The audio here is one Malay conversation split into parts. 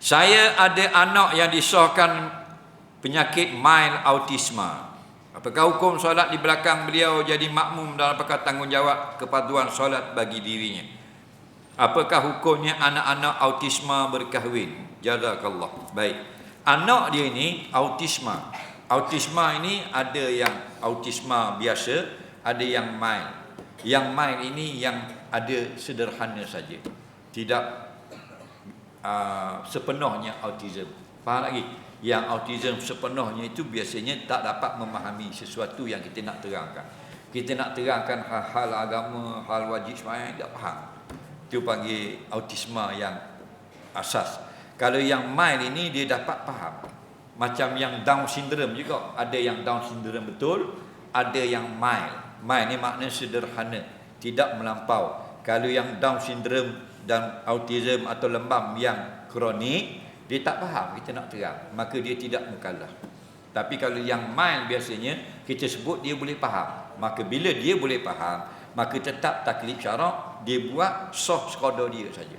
Saya ada anak yang disahkan penyakit mild autisma. Apakah hukum solat di belakang beliau jadi makmum dalam apakah tanggungjawab kepaduan solat bagi dirinya? Apakah hukumnya anak-anak autisma berkahwin? Jazakallah. Baik. Anak dia ini autisma. Autisma ini ada yang autisma biasa, ada yang mild. Yang mild ini yang ada sederhana saja. Tidak uh, sepenuhnya autism. Faham lagi? Yang autism sepenuhnya itu biasanya tak dapat memahami sesuatu yang kita nak terangkan. Kita nak terangkan hal-hal agama, hal wajib sembahyang tak faham. Itu panggil autisma yang asas. Kalau yang mild ini dia dapat faham. Macam yang Down syndrome juga. Ada yang Down syndrome betul, ada yang mild. Mild ni maknanya sederhana, tidak melampau. Kalau yang Down syndrome dan autism atau lembam yang kronik, dia tak faham kita nak terang, maka dia tidak mukallaf. Tapi kalau yang mild biasanya kita sebut dia boleh faham. Maka bila dia boleh faham, maka tetap taklif syarak dia buat sah sekadar dia saja.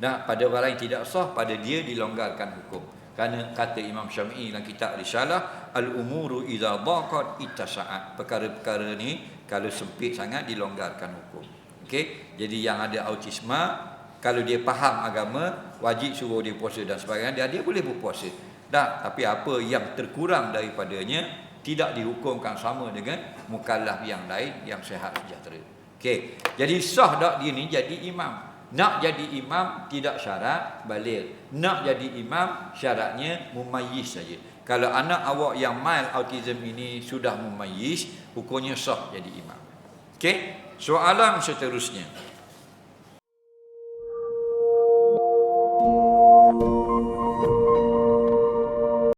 Nah, pada orang yang tidak sah pada dia dilonggarkan hukum. Kerana kata Imam Syafi'i dalam kitab Risalah, al-umuru idza daqat ittasa'at. Perkara-perkara ni kalau sempit sangat dilonggarkan hukum. Okey. Jadi yang ada autisma kalau dia faham agama, wajib suruh dia puasa dan sebagainya, dia, dia boleh berpuasa. Dah, tapi apa yang terkurang daripadanya tidak dihukumkan sama dengan mukallaf yang lain yang sehat sejahtera. Okey. Jadi sah tak dia ni jadi imam? Nak jadi imam tidak syarat balik. Nak jadi imam syaratnya mumayyiz saja. Kalau anak awak yang mild autism ini sudah mumayyiz, hukumnya sah jadi imam. Okey? Soalan seterusnya.